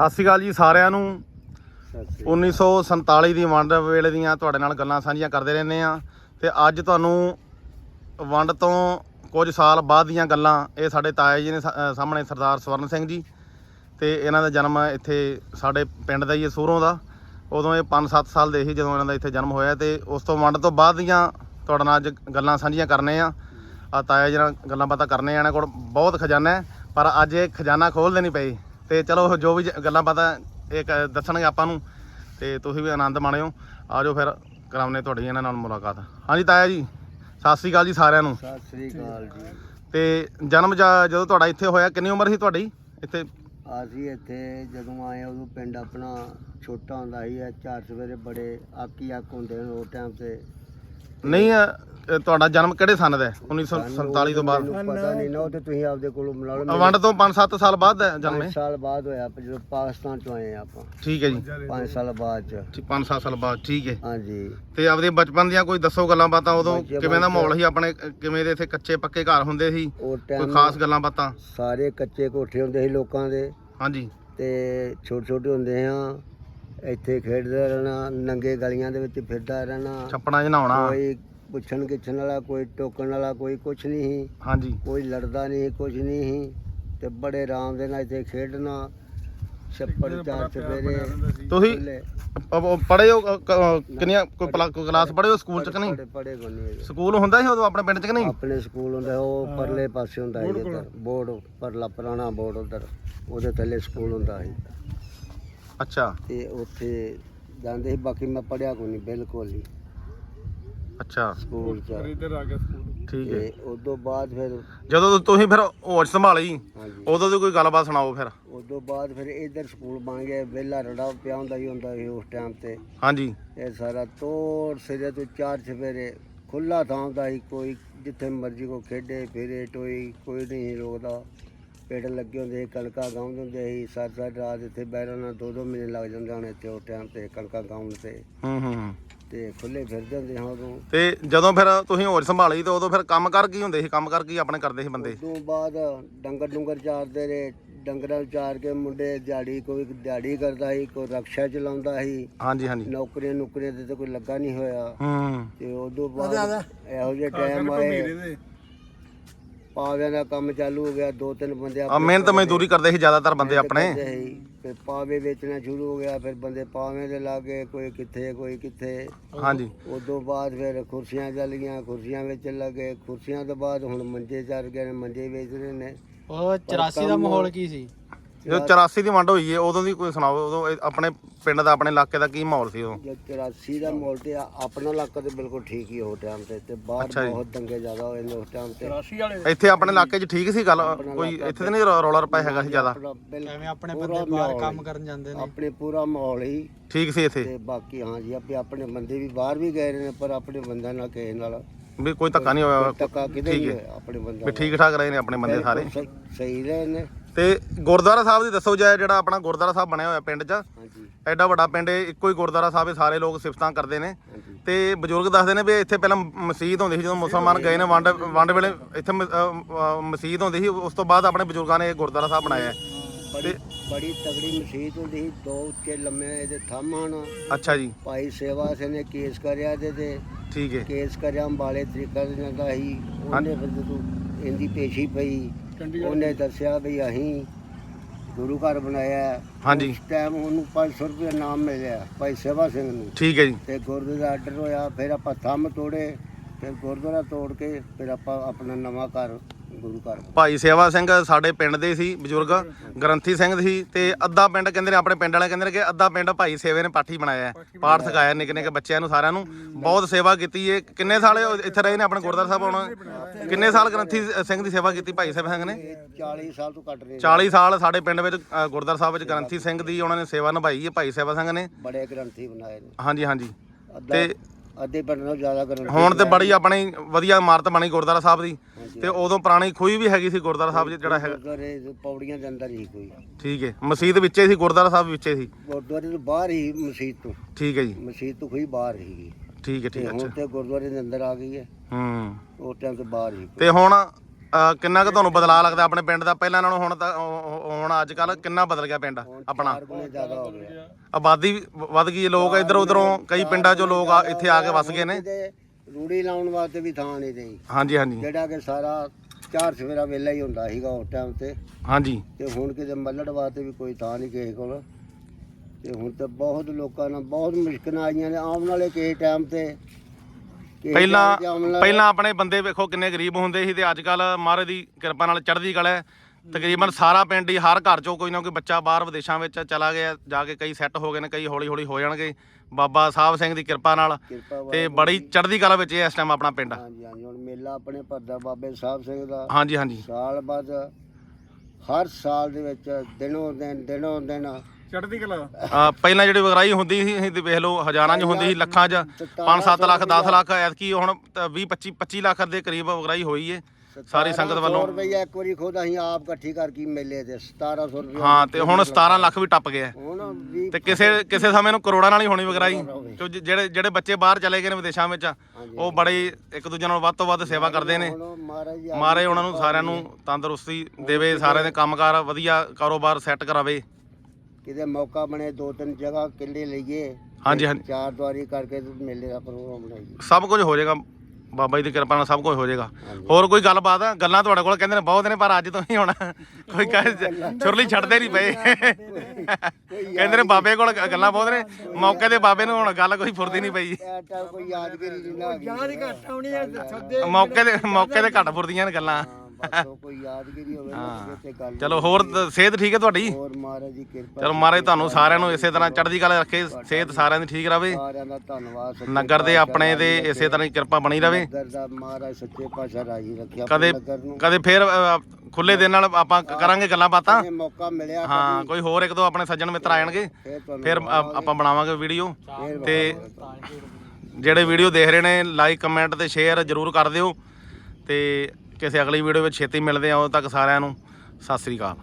ਸਤਿ ਸ਼੍ਰੀ ਅਕਾਲ ਜੀ ਸਾਰਿਆਂ ਨੂੰ। ਸਤਿ ਸ੍ਰੀ 1947 ਦੀ ਵੰਡ ਵੇਲੇ ਦੀਆਂ ਤੁਹਾਡੇ ਨਾਲ ਗੱਲਾਂ ਸਾਂਝੀਆਂ ਕਰਦੇ ਰਹਿੰਦੇ ਆ ਤੇ ਅੱਜ ਤੁਹਾਨੂੰ ਵੰਡ ਤੋਂ ਕੁਝ ਸਾਲ ਬਾਅਦ ਦੀਆਂ ਗੱਲਾਂ ਇਹ ਸਾਡੇ ਤਾਇਆ ਜੀ ਨੇ ਸਾਹਮਣੇ ਸਰਦਾਰ ਸਵਰਨ ਸਿੰਘ ਜੀ ਤੇ ਇਹਨਾਂ ਦਾ ਜਨਮ ਇੱਥੇ ਸਾਡੇ ਪਿੰਡ ਦਾ ਹੀ ਹੈ ਸੂਰੋਂ ਦਾ। ਉਦੋਂ ਇਹ 5-7 ਸਾਲ ਦੇ ਸੀ ਜਦੋਂ ਇਹਨਾਂ ਦਾ ਇੱਥੇ ਜਨਮ ਹੋਇਆ ਤੇ ਉਸ ਤੋਂ ਵੰਡ ਤੋਂ ਬਾਅਦ ਦੀਆਂ ਤੁਹਾਡੇ ਨਾਲ ਅੱਜ ਗੱਲਾਂ ਸਾਂਝੀਆਂ ਕਰਨੇ ਆ ਆ ਤਾਇਆ ਜੀ ਨਾਲ ਗੱਲਾਂ ਬਾਤਾਂ ਕਰਨੇ ਆ ਇਹਨਾਂ ਕੋਲ ਬਹੁਤ ਖਜ਼ਾਨਾ ਹੈ ਪਰ ਅੱਜ ਇਹ ਖਜ਼ਾਨਾ ਖੋਲਦੇ ਨਹੀਂ ਪਏ। ਤੇ ਚਲੋ ਜੋ ਵੀ ਜ- ਗੱਲਾਂ ਬਾਤਾਂ ਇਹ ਕ- ਦੱਸਣਗੇ ਆਪਾਂ ਨੂੰ ਤੇ ਤੁਸੀਂ ਵੀ ਆਨੰਦ ਮਾਣਿਓ। ਆਜੋ ਫਿਰ ਕਰਾਉਨੇ ਤੁਹਾਡੀ ਇਹਨਾਂ ਨਾਲ ਮੁਲਾਕਾਤ। ਹਾਂਜੀ ਤਾਇਆ ਜੀ ਸਤਿ ਸ੍ਰੀ ਅਕਾਲ ਜੀ ਸਾਰਿਆਂ ਨੂੰ। ਸਤਿ ਸ੍ਰੀ ਅਕਾਲ ਜੀ। ਤੇ ਜਨਮ ਜਾ- ਜਦੋਂ ਤੁਹਾਡਾ ਇੱਥੇ ਹੋਇਆ ਕਿੰਨੀ ਉਮਰ ਸੀ ਤੁਹਾਡੀ? ਇੱਥੇ ਅਸੀਂ ਇੱਥੇ ਜਦੋਂ ਆਏ ਉਦੋਂ ਪਿੰਡ ਆਪਣਾ ਛੋਟਾ ਹੁੰਦਾ ਸੀ ਇਹ ਚਾਰ ਸਵੇਰੇ ਬੜੇ ਆਕੀ ਆਕ ਹੁੰਦੇ ਨੇ ਉਹ ਟਾਈਮ ਤੇ। ਨਹੀਂ ਅ, ਤੁਹਾਡਾ ਜਨਮ ਕਿਹੜੇ ਸਨ ਦਾ? ਹੈ? 1947 ਤੋਂ ਬਾਅਦ। ਮੈਨੂੰ ਪਤਾ ਨਹੀਂ ਨਾ ਉਹ ਤੇ ਤੁਸੀਂ ਆਪਦੇ ਕੋਲੋਂ ਮਿਲਾ ਲਓ। ਵੰਡ ਤੋਂ 5-7 ਸਾਲ ਬਾਅਦ ਦਾ ਜਨਮ ਹੈ? ਪੰਜ ਸਾਲ ਬਾਅਦ ਹੋਇਆ ਆਪਾਂ ਜਦੋਂ ਪਾਕਿਸਤਾਨ ਤੋਂ ਆਏ ਹਾਂ ਆਪਾਂ। ਠੀਕ ਹੈ ਜੀ। 5 ਸਾਲ ਬਾਅਦ ਚ। 5-7 ਸਾਲ ਬਾਅਦ ਠੀਕ ਹੈ। ਹਾਂਜੀ। ਤੇ ਆਪਦੇ ਬਚਪਨ ਦੀਆਂ ਕੋਈ ਦੱਸੋ ਗੱਲਾਂ ਬਾਤਾਂ ਉਦੋਂ? ਬਚਪਨ ਕਿਵੇਂ ਦਾ ਚ- ਮਾਹੌਲ ਸੀ ਆਪਣੇ ਅ, ਕਿਵੇਂ ਦੇ ਇੱਥੇ ਕੱਚੇ ਪੱਕੇ ਘਰ ਹੁੰਦੇ ਸੀ? ਉਹ ਕੋਈ ਟਾਈਮ ਖਾਸ ਗੱਲਾਂ ਬਾਤਾਂ? ਸਾਰੇ ਕੱਚੇ ਕੋਠੇ ਹੁੰਦੇ ਸੀ ਲੋਕਾਂ ਦੇ। ਹਾਂਜੀ। ਤੇ ਛੋਟੇ ਛੋਟੇ ਹੁੰਦੇ ਆ ਇੱਥੇ ਖੇਡਦੇ ਰਹਿਣਾ ਨੰਗੇ ਗਲੀਆਂ ਦੇ ਵਿੱਚ ਫਿਰਦਾ ਰਹਿਣਾ। ਛੱਪੜਾਂ 'ਚ ਨਹਾਉਣਾ। ਕੋਈ ਪੁੱਛਣ ਗਿੱਛਣ ਵਾਲਾ ਕੋਈ ਟੋਕਣ ਵਾਲਾ ਕੋਈ ਕੁਛ ਨਹੀਂ ਸੀ। ਹਾਂਜੀ। ਕੋਈ ਲੜਦਾ ਨਹੀਂ ਕੁਛ ਨਹੀਂ ਸੀ। ਤੇ ਬੜੇ ਆਰਾਮ ਦੇ ਨਾਲ ਇੱਥੇ ਖੇਡਣਾ ਛੱਪੜ ਚਾਰ ਚਫੇਰੇ ਤੁਸੀਂ ਪੜ੍ਹੇ ਹੋ ਕ- ਕਿੰਨੀਆਂ ਕੋਈ ਪਲਾ- ਕੋਈ ਕਲਾਸ ਪੜ੍ਹੇ ਹੋ ਸਕੂਲ 'ਚ ਕਿ ਨਹੀਂ? ਪੜੇ ਪੜੇ ਕੋਨੀ ਸਕੂਲ ਹੁੰਦਾ ਸੀ ਉਦੋਂ ਆਪਣੇ ਪਿੰਡ 'ਚ ਕਿ ਨਹੀਂ? ਆਪਣੇ ਸਕੂਲ ਹੁੰਦਾ ਉਹ ਪਰਲੇ ਪਾਸੇ ਹੁੰਦਾ ਸੀ ਬੋਰਡ ਪਰਲਾ ਪੁਰਾਣਾ ਬੋਰਡ ਉਧਰ। ਉਹਦੇ ਥੱਲੇ ਸਕੂਲ ਹੁੰਦਾ ਸੀ। ਅੱਛਾ। ਤੇ ਉੱਥੇ ਜਾਂਦੇ ਸੀ ਬਾਕੀ ਮੈਂ ਪੜਿਆ ਕੋਈ ਨਹੀਂ ਬਿਲਕੁਲ ਨਹੀਂ। ਅੱਛਾ। ਸਕੂਲ ਚ। ਠੀਕ ਹੈ। ਤੇ ਉਦੋਂ ਬਾਅਦ ਫਿਰ ਜਦੋਂ ਤੁਸੀਂ ਫਿਰ ਹੋਸ਼ ਸੰਭਾਲੀ ਹਾਂਜੀ। ਉਦੋਂ ਦੀ ਕੋਈ ਗੱਲਬਾਤ ਸੁਣਾਓ ਫਿਰ। ਉਦੋਂ ਬਾਅਦ ਫਿਰ ਇੱਧਰ ਸਕੂਲ ਬਣ ਗਿਆ ਵਿਹਲਾ ਰੜਾ ਪਿਆ ਹੁੰਦਾ ਹੀ ਹੁੰਦਾ ਸੀ ਉਸ ਟਾਈਮ ਤੇ। ਹਾਂਜੀ। ਇਹ ਸਾਰਾ ਤੋੜ ਸਿਰੇ ਤੋਂ ਚਾਰ ਚਫੇਰੇ ਖੁੱਲਾ ਥਾਂ ਹੁੰਦਾ ਸੀ ਕੋਈ ਜਿੱਥੇ ਮਰਜ਼ੀ ਕੋ ਖੇਡੇ ਫਿਰੇ ਟੋਈ ਕੋਈ ਨਹੀਂ ਰੋਕਦਾ। ਪੇੜ ਲੱਗੇ ਹੁੰਦੇ ਸੀ ਕਣਕਾਂ ਗਾਉਂਦੇ ਹੁੰਦੇ ਸੀ ਸਾਰੀ ਸਾਰੀ ਰਾਤ ਇੱਥੇ ਬਹਿਣਾ ਨਾਲ ਦੋ ਦੋ ਮਹੀਨੇ ਲੱਗ ਜਾਂਦੇ ਹਨ ਇੱਥੇ ਉਸ ਟਾਈਮ ਤੇ ਕਣਕਾਂ ਗਾਉਣ ਤੇ। ਹੂੰ ਹੂੰ ਹੂੰ। ਤੇ ਖੁੱਲੇ ਫਿਰਦੇ ਹੁੰਦੇ ਹਾਂ ਉਦੋਂ। ਤੇ ਜਦੋਂ ਫਿਰ ਤੁਸੀਂ ਹੋਸ਼ ਸੰਭਾਲੀ ਤੇ ਉਦੋਂ ਫਿਰ ਕੰਮ ਕਰ ਕੀ ਹੁੰਦੇ ਸੀ? ਕੰਮ ਕਰ ਕੀ ਆਪਣੇ ਕਰਦੇ ਸੀ ਬੰਦੇ? ਉਦੋਂ ਬਾਅਦ ਡੰਗਰ ਡੁੰਗਰ ਚਾਰਦੇ ਰਹੇ ਡੰਗਰਾਂ ਨੂੰ ਚਾਰ ਕੇ ਮੁੰਡੇ ਦਿਹਾੜੀ ਕੋਈ ਦਿਹਾੜੀ ਕਰਦਾ ਸੀ ਕੋਈ ਰਕਸ਼ਾ ਚਲਾਉਂਦਾ ਸੀ। ਹਾਂਜੀ ਹਾਂਜੀ। ਨੌਕਰੀਆਂ ਨੌਕਰੀਆਂ ਤੇ ਤਾਂ ਕੋਈ ਲੱਗਾ ਨਹੀਂ ਹੋਇਆ। ਹੂੰ। ਤੇ ਉਦੋਂ ਬਾਅਦ ਇਹੋ ਜਿਹੇ ਟਾਈਮ ਆਏ। ਪਾਵਿਆਂ ਦਾ ਕੰਮ ਚਾਲੂ ਹੋ ਗਿਆ ਦੋ ਤਿੰਨ ਬੰਦੇ ਆ ਮਿਹਨਤ ਮਜ਼ਦੂਰੀ ਕਰਦੇ ਸੀ ਜ਼ਿਆਦਾਤਰ ਬੰਦੇ ਆਪਣੇ। ਕਰਦੇ ਸੀ। ਫਿਰ ਪਾਵੇ ਵੇਚਣਾ ਸ਼ੁਰੂ ਹੋ ਗਿਆ ਫਿਰ ਬੰਦੇ ਪਾਵੇਂ ਦੇ ਲਾਗੇ ਕੋਈ ਕਿੱਥੇ ਕੋਈ ਕਿੱਥੇ। ਹਾਂਜੀ। ਉਦੋਂ ਬਾਅਦ ਫਿਰ ਕੁਰਸੀਆਂ ਚੱਲੀਆਂ ਕੁਰਸੀਆਂ ਵੇਚਣ ਲੱਗੇ। ਕੁਰਸੀਆਂ ਤੋਂ ਬਾਅਦ ਹੁਣ ਮੰਜੇ ਚੱਲ ਗਏ ਨੇ ਮੰਜੇ ਵੇਚ ਰਹੇ ਨੇ। ਉਹ 84 ਦਾ ਮਾਹੌਲ ਕੀ ਸੀ? ਜਦੋਂ 84 ਦੀ ਵੰਡ ਹੋਈ ਹੈ ਉਦੋਂ ਦੀ ਕੋਈ ਸੁਣਾਓ ਉਦੋਂ ਇਹ ਆਪਣੇ ਪਿੰਡ ਦਾ ਆਪਣੇ ਇਲਾਕੇ ਦਾ ਕੀ ਮਾਹੌਲ ਸੀ ਉਦੋਂ? ਜਦ 84 ਦਾ ਮਾਹੌਲ ਤੇ ਆ- ਆਪਣਾ ਇਲਾਕਾ ਤੇ ਬਿਲਕੁਲ ਠੀਕ ਹੀ ਉਹ ਟਾਈਮ ਤੇ ਤੇ ਬਾਹਰ ਅੱਛਾ ਜੀ। ਬਹੁਤ ਦੰਗੇ ਜ਼ਿਆਦਾ ਹੋਏ ਨੇ ਉਸ ਟਾਈਮ ਤੇ। ਇੱਥੇ ਆਪਣੇ ਇਲਾਕੇ 'ਚ ਠੀਕ ਸੀ ਗੱਲ? ਕੋਈ ਇੱਥੇ ਤਾਂ ਨਹੀਂ ਰੌ- ਰੌਲਾ ਰੱਪਾ ਹੈਗਾ ਸੀ ਜ਼ਿਆਦਾ? ਆਪਣਾ ਐਵੇਂ ਆਪਣੇ ਬੰਦੇ ਬਾਹਰ ਕੰਮ ਹੀ। ਕਰਨ ਜਾਂਦੇ ਨੇ। ਆਪਣੇ ਪੂਰਾ ਮਾਹੌਲ ਹੀ। ਠੀਕ ਸੀ ਇੱਥੇ? ਤੇ ਬਾਕੀ ਹਾਂ ਜੀ ਆਪੇ ਆਪਣੇ ਬੰਦੇ ਵੀ ਬਾਹਰ ਵੀ ਗਏ ਨੇ ਪਰ ਆਪਣੇ ਬੰਦਿਆਂ ਨਾਲ ਕਿਸੇ ਨਾਲ ਵੀ ਕੋਈ ਧੱਕਾ ਨਹੀਂ ਹੋਇਆ? ਟੱਕਾ ਕਿਤੇ ਠੀਕ ਨਹੀਂ ਹੈ। ਹੋਇਆ ਆਪਣੇ ਬੰਦਿਆਂ ਵੀ ਠੀਕ ਠਾਕ ਰਹੇ ਨੇ ਆਪਣੇ ਬੰਦੇ ਸਾਰੇ? ਸਹੀ ਰਹੇ ਨੇ। ਤੇ ਗੁਰਦੁਆਰਾ ਸਾਹਿਬ ਦੀ ਦੱਸੋ ਜੈ ਜਿਹੜਾ ਆਪਣਾ ਗੁਰਦੁਆਰਾ ਸਾਹਿਬ ਬਣਿਆ ਹੋਇਆ ਪਿੰਡ 'ਚ। ਹਾਂਜੀ। ਐਡਾ ਵੱਡਾ ਪਿੰਡ ਹੈ, ਇੱਕੋ ਹੀ ਗੁਰਦੁਆਰਾ ਸਾਹਿਬ ਹੈ ਸਾਰੇ ਲੋਕ ਸਿਫਤਾਂ ਕਰਦੇ ਨੇ। ਤੇ ਬਜ਼ੁਰਗ ਦੱਸਦੇ ਨੇ ਵੀ ਇੱਥੇ ਪਹਿਲਾਂ ਮਸਜਿਦ ਹੁੰਦੀ ਸੀ ਜਦੋਂ ਮੁਸਲਮਾਨ ਗਏ ਨੇ ਵੰਡ ਵੰਡ ਵੇਲੇ ਇੱਥੇ ਮ- ਮਸਜਿਦ ਹੁੰਦੀ ਸੀ ਉਸ ਤੋਂ ਬਾਅਦ ਆਪਣੇ ਬਜ਼ੁਰਗਾਂ ਨੇ ਇਹ ਗੁਰਦੁਆਰਾ ਸਾਹਿਬ ਬਣਾਇਆ ਹੈ। ਬੜੀ ਬੜੀ ਤਗੜੀ ਮਸਜਿਦ ਹੁੰਦੀ ਸੀ ਦੋ ਉੱਚੇ ਲੰਮੇ ਇਹਦੇ ਥੰਮ ਹਨ। ਅੱਛਾ ਜੀ। ਭਾਈ ਸੇਵਾ ਸਿੰਘ ਨੇ ਕੇਸ ਕਰਿਆ ਇਹਦੇ ਤੇ। ਠੀਕ ਹੈ ਕੇਸ ਕਰਿਆ ਅੰਬਾਲੇ ਤਰੀਕਾ ਦੇ ਜਾਂਦਾ ਸੀ ਉਹਨੇ ਫਿਰ ਜਦੋਂ ਇਹਦੀ ਪੇਸ਼ੀ ਪਈ। ਉਹਨੇ ਦੱਸਿਆ ਵੀ ਅਸੀਂ ਗੁਰੂ ਘਰ ਬਣਾਇਆ। ਹਾਂਜੀ। ਉਸ ਟਾਈਮ ਉਹਨੂੰ 500 ਰੁਪਏ ਨਾਮ ਮਿਲਿਆ ਭਾਈ ਸੇਵਾ ਸਿੰਘ ਨੂੰ। ਠੀਕ ਹੈ ਜੀ। ਤੇ ਗੁਰਦੁਆਰੇ ਦਾ ਆਰਡਰ ਹੋਇਆ ਫਿਰ ਆਪਾਂ ਥੰਮ ਤੋੜੇ ਫਿਰ ਗੁਰਦੁਆਰਾ ਤੋੜ ਕੇ ਫਿਰ ਆਪਾਂ ਆਪਣਾ ਨਵਾਂ ਘਰ ਗੁਰੂ ਘਰ ਭਾਈ ਸੇਵਾ ਸਿੰਘ ਸਾਡੇ ਪਿੰਡ ਦੇ ਸੀ ਬਜ਼ੁਰਗ। ਗ੍ਰੰਥੀ ਸਿੰਘ ਸੀ ਤੇ ਅੱਧਾ ਪਿੰਡ ਕਹਿੰਦੇ ਨੇ ਆਪਣੇ ਪਿੰਡ ਵਾਲੇ ਕਹਿੰਦੇ ਨੇ ਕਿ ਅੱਧਾ ਪਿੰਡ ਭਾਈ ਸੇਵੇ ਨੇ ਪਾਠੀ ਬਣਾਇਆ ਹੈ। ਪਾਠ ਸਿਖਾਇਆ ਨਿੱਕੇ ਨਿੱਕੇ ਬੱਚਿਆਂ ਨੂੰ ਸਾਰਿਆਂ ਨੂੰ। ਬਹੁਤ ਸੇਵਾ ਕੀਤੀ ਏ। ਕਿੰਨੇ ਸਾਲ ਇਹ ਇੱਥੇ ਰਹੇ ਨੇ ਆਪਣੇ ਗੁਰਦੁਆਰਾ ਸਾਹਿਬ ਹੁਣ? ਕਿੰਨੇ ਸਾਲ ਗ੍ਰੰਥੀ ਸਿੰਘ ਦੀ ਸੇਵਾ ਕੀਤੀ ਭਾਈ ਸੇਵਾ ਸਿੰਘ ਨੇ? ਇਹ 40 ਸਾਲ ਤੋਂ ਕੱਟ ਰਹੇ ਨੇ। 40 ਸਾਲ ਸਾਡੇ ਪਿੰਡ ਵਿੱਚ ਅ, ਗੁਰਦੁਆਰਾ ਸਾਹਿਬ ਵਿੱਚ ਗ੍ਰੰਥੀ ਸਿੰਘ ਦੀ ਉਹਨਾਂ ਨੇ ਸੇਵਾ ਨਿਭਾਈ ਹੈ ਭਾਈ ਸੇਵਾ ਸਿੰਘ ਨੇ। ਬੜੇ ਗ੍ਰੰਥੀ ਬਣਾਏ ਨੇ। ਹਾਂਜੀ ਹਾਂਜੀ। ਅੱਧਾ ਤੇ ਅੱਧੇ ਪਿੰਡ ਨਾਲੋਂ ਜ਼ਿਆਦਾ ਗ੍ਰੰਥੀ ਹੁਣ ਤੇ ਬੜੀ ਆਪਣੀ ਵਧੀਆ ਇਮਾਰਤ ਬਣੀ ਗੁਰਦੁਆਰਾ ਸਾਹਿਬ ਦੀ। ਤੇ ਉਦੋਂ ਪੁਰਾਣੀ ਖੂਹੀ ਵੀ ਹੈਗੀ ਸੀ ਗੁਰਦੁਆਰਾ ਸਾਹਿਬ 'ਚ ਜਿਹੜਾ ਹੈਗਾ। ਗੁਰਦੁਆਰੇ ਪੌੜੀਆਂ ਦੇ ਅੰਦਰ ਹੀ ਕੋਈ। ਠੀਕ ਹੈ। ਮਸਜਿਦ ਵਿੱਚੇ ਸੀ ਗੁਰਦੁਆਰਾ ਸਾਹਿਬ ਵਿੱਚੇ ਸੀ। ਗੁਰਦੁਆਰੇ ਤੋਂ ਬਾਹਰ ਹੀ ਮਸਜਿਦ ਤੋਂ। ਠੀਕ ਹੈ ਜੀ। ਮਸਜਿਦ ਤੋਂ ਕੋਈ ਬਾਹਰ ਹੀ ਠੀਕ ਹੈ ਠੀਕ ਹੈ ਹੁਣ ਅੱਛਾ। ਤੇ ਗੁਰਦੁਆਰੇ ਦੇ ਅੰਦਰ ਆ ਗਈ ਹੈ। ਹੂੰ। ਉਸ ਟਾਈਮ ਤੇ ਬਾਹਰ ਹੀ ਤੇ ਹੁਣ ਅਹ ਕਿੰਨਾ ਕੁ ਤੁਹਾਨੂੰ ਬਦਲਾਅ ਲੱਗਦਾ ਆਪਣੇ ਪਿੰਡ ਦਾ? ਪਹਿਲਾਂ ਨਾਲੋਂ ਹੁਣ ਤਾਂ ਹੁਣ ਅੱਜ ਕੱਲ ਕਿੰਨਾ ਬਦਲ ਗਿਆ ਪਿੰਡ ਆਪਣਾ? ਚਾਰ ਗੁਣੇ ਜ਼ਿਆਦਾ ਹੋ ਗਿਆ ਆਬਾਦੀ ਵੱਧ ਗਈ ਹੈ, ਲੋਕ ਇੱਧਰ ਉਧਰੋਂ ਕਈ ਪਿੰਡਾਂ 'ਚੋਂ ਲੋਕ ਆ- ਇੱਥੇ ਆ ਕੇ ਵਸ ਗਏ ਨੇ। ਰੂੜੀ ਲਾਉਣ ਵਾਸਤੇ ਵੀ ਥਾਂ ਨਹੀਂ ਰਹੀ ਹਾਂਜੀ ਹਾਂਜੀ। ਜਿਹੜਾ ਕਿ ਸਾਰਾ ਚਾਰ ਸਵੇਰਾ ਵੇਲਾ ਹੀ ਹੁੰਦਾ ਸੀਗਾ ਉਸ ਟਾਈਮ ਤੇ। ਤੇ ਹਾਂਜੀ ਹੁਣ ਕਿਤੇ ਮੱਲੜ ਵਾਸਤੇ ਵੀ ਕੋਈ ਥਾਂ ਨਹੀਂ ਕਿਸੇ ਕੋਲ। ਤੇ ਹੁਣ ਤਾਂ ਬਹੁਤ ਲੋਕਾਂ ਨਾਲ ਬਹੁਤ ਮੁਸ਼ਕਲਾਂ ਆਈਆਂ ਨੇ। ਆਉਣ ਵਾਲੇ ਕਿਸੇ ਟਾਈਮ ਤੇ ਪਹਿਲਾਂ ਪਹਿਲਾਂ ਆਪਣੇ ਬੰਦੇ ਵੇਖੋ ਕਿੰਨੇ ਗਰੀਬ ਹੁੰਦੇ ਸੀ ਤੇ ਅੱਜ ਕੱਲ ਮਹਾਰਾਜ ਦੀ ਕਿਰਪਾ ਨਾਲ ਚੜ੍ਹਦੀ ਕਲਾ ਹੈ। ਤਕਰੀਬਨ ਸਾਰਾ ਪਿੰਡ ਹੀ ਹਰ ਘਰ 'ਚੋਂ ਕੋਈ ਨਾ ਕੋਈ ਬੱਚਾ ਬਾਹਰ ਵਿਦੇਸ਼ਾਂ ਵਿੱਚ ਚਲਾ ਗਿਆ ਜਾ ਕੇ ਕਈ ਸੈੱਟ ਹੋ ਗਏ ਨੇ ਕਈ ਹੌਲੀ ਹੌਲੀ ਹੋ ਜਾਣਗੇ। ਬਾਬਾ ਸਾਹਿਬ ਸਿੰਘ ਦੀ ਕਿਰਪਾ ਨਾਲ ਤੇ ਬੜੀ ਚੜ੍ਹਦੀ ਕਲਾ ਵਿੱਚ ਇਹ ਇਸ ਟਾਈਮ ਆਪਣਾ ਪਿੰਡ ਹਾਂਜੀ ਹਾਂਜੀ ਹੁਣ ਮੇਲਾ ਆਪਣੇ ਭਰਦਾ ਬਾਬੇ ਸਾਹਿਬ ਸਿੰਘ ਦਾ। ਹਾਂਜੀ ਹਾਂਜੀ। ਸਾਲ ਬਾਅਦ ਹਰ ਸਾਲ ਦੇ ਵਿੱਚ ਦਿਨੋਂ ਦਿਨ ਦਿਨੋਂ ਦਿਨ ਅਹ ਪਹਿਲਾਂ ਜਿਹੜੀ ਵਗਰਾਈ ਹੁੰਦੀ ਸੀ ਅਸੀਂ ਤੇ ਵੇਖ ਲਓ ਹਜ਼ਾਰਾਂ 'ਚ ਹੁੰਦੀ ਸੀ ਲੱਖਾਂ 'ਚ। 5-7 ਲੱਖ 10 ਲੱਖ ਐਤਕੀ ਹੁਣ 20 25 25 ਲੱਖ ਦੇ ਕਰੀਬ ਵਗਰਾਈ ਹੋਈ ਏ। ਸਾਰੀ ਸੰਗਤ ਵੱਲੋਂ। ਰੁਪਈਆ ਇੱਕ ਵਾਰੀ ਖੁਦ ਅਸੀਂ ਆਪ ਇਕੱਠੀ ਕਰਕੇ ਮੇਲੇ ਤੇ 1700 ਰੁਪਏ ਹਾਂ ਤੇ ਹੁਣ 17 ਲੱਖ ਵੀ ਟੱਪ ਗਿਆ। ਹੁਣ ਵੀ ਤੇ ਕਿਸੇ ਕਿਸੇ ਸਮੇਂ ਨੂੰ ਕਰੋੜਾਂ ਨਾਲ ਹੀ ਹੋਣੀ ਵਗਰਾਈ। ਜ- ਜਿਹੜੇ ਜਿਹੜੇ ਬੱਚੇ ਬਾਹਰ ਚਲੇ ਗਏ ਨੇ ਵਿਦੇਸ਼ਾਂ ਵਿੱਚ ਉਹ ਬੜੇ ਇੱਕ ਦੂਜੇ ਨਾਲ ਵੱਧ ਤੋਂ ਵੱਧ ਸੇਵਾ ਕਰਦੇ ਨੇ। ਹੁਣ ਮਹਾਰਾਜ ਜੀ ਮਾਰੇ ਉਹਨਾਂ ਨੂੰ ਸਾਰਿਆਂ ਨੂੰ ਤੰਦਰੁਸਤੀ ਦੇਵੇ ਸਾਰਿਆਂ ਦੇ ਕੰਮਕਾਰ ਵਧੀਆ ਕਾਰੋਬਾਰ ਸੈੱਟ ਕਰਾਵੇ। ਕਿਤੇ ਮੌਕਾ ਬਣੇ ਦੋ ਤਿੰਨ ਜਗ੍ਹਾ ਕਿੱਲੇ ਲਈਏ ਹਾਂਜੀ ਹਾਂਜੀ। ਚਾਰ ਦੁਆਰੀ ਕਰਕੇ ਤੇ ਮੇਲੇ ਦਾ ਪ੍ਰੋਗਰਾਮ ਬਣਾਈਏ। ਸਭ ਕੁਝ ਹੋ ਜਾਏਗਾ ਬਾਬਾ ਜੀ ਦੀ ਕਿਰਪਾ ਨਾਲ ਸਭ ਕੁਝ ਹੋ ਜਾਏਗਾ। ਹੋਰ ਕੋਈ ਗੱਲਬਾਤ? ਆ? ਗੱਲਾਂ ਤੁਹਾਡੇ ਕੋਲ ਕਹਿੰਦੇ ਨੇ ਬਹੁਤ ਨੇ ਪਰ ਅੱਜ ਤੋਂ ਹੀ ਹੁਣ ਕੋਈ ਕਹੇ ਛੁਰਲੀ ਛੱਡਦੇ ਨਹੀਂ ਪਏ। ਕਹਿੰਦੇ ਨੇ ਬਾਬੇ ਕੋਲ ਗੱਲਾਂ ਬਹੁਤ ਨੇ ਮੌਕੇ ਦੇ ਬਾਬੇ ਨੂੰ ਹੁਣ ਗੱਲ ਕੋਈ ਫੁਰਦੀ ਨਹੀਂ ਪਈ। ਇਹ ਟਾਈਮ ਕੋਈ ਯਾਦਗਿਰੀ ਨਹੀਂ ਨਾ ਯਾਦ ਘੱਟ ਆਉਣੀ ਹੈ ਮੌਕੇ ਦੇ ਮੌਕੇ ਦੇ ਘੱਟ ਫੁਰਦੀਆਂ ਨੇ ਗੱਲਾਂ। ਬਸ ਉਹ ਕੋਈ ਯਾਦਗਿਰੀ ਹੋਵੇ ਨਾ ਤੇ ਗੱਲ ਚਲੋ ਹੋਰ ਦ- ਸਿਹਤ ਠੀਕ ਹੈ ਤੁਹਾਡੀ? ਹੋਰ ਮਹਾਰਾਜ ਦੀ ਕਿਰਪਾ ਚਲੋ ਮਹਾਰਾਜ ਤੁਹਾਨੂੰ ਸਾਰਿਆਂ ਨੂੰ ਇਸੇ ਤਰ੍ਹਾਂ ਚੜ੍ਹਦੀ ਕਲਾ ਰੱਖੇ ਸਿਹਤ ਸਾਰਿਆਂ ਦੀ ਠੀਕ ਰਵੇ ਸਾਰਿਆਂ ਦਾ ਧੰਨਵਾਦ ਸੱਚੇ ਨਗਰ ਦੇ ਆਪਣੇ ਦੇ ਇਸੇ ਤਰ੍ਹਾਂ ਹੀ ਕਿਰਪਾ ਬਣੀ ਰਵੇ ਨਗਰ ਦਾ ਮਹਾਰਾਜ ਸੱਚੇ ਪਾਤਸ਼ਾਹ ਰਾਜੀ ਰੱਖਿਆ ਕਦੇ ਆਪਣੇ ਨਗਰ ਨੂੰ। ਕਦੇ ਫੇਰ ਖੁੱਲੇ ਦਿਨ ਨਾਲ ਆਪਾਂ ਕ- ਕਰਾਂਗੇ ਗੱਲਾਂ ਬਾਤਾਂ। ਇਹ ਮੌਕਾ ਮਿਲਿਆ ਹਾਂ ਕੋਈ ਹੋਰ ਇੱਕ ਦੋ ਆਪਣੇ ਸੱਜਣ ਮਿੱਤਰ ਆ ਜਾਣਗੇ ਫਿਰ ਤੁਹਾਨੂੰ ਫਿਰ ਆਪਾਂ ਬਣਾਵਾਂਗੇ ਵੀਡੀਓ। ਫੇਰ ਤੇ ਜਿਹੜੇ ਵੀਡੀਓ ਦੇਖ ਰਹੇ ਨੇ ਲਾਈਕ ਕਮੈਂਟ ਤੇ ਸ਼ੇਅਰ ਜਰੂਰ ਕਰ ਦਿਓ। ਤੇ ਕਿਸੇ ਅਗਲੀ ਵੀਡੀਓ ਵਿੱਚ ਛੇਤੀ ਮਿਲਦੇ ਹਾਂ ਉਦੋਂ ਤੱਕ ਸਾਰਿਆਂ ਨੂੰ ਸਤਿ ਸ੍ਰੀ ਅਕਾਲ।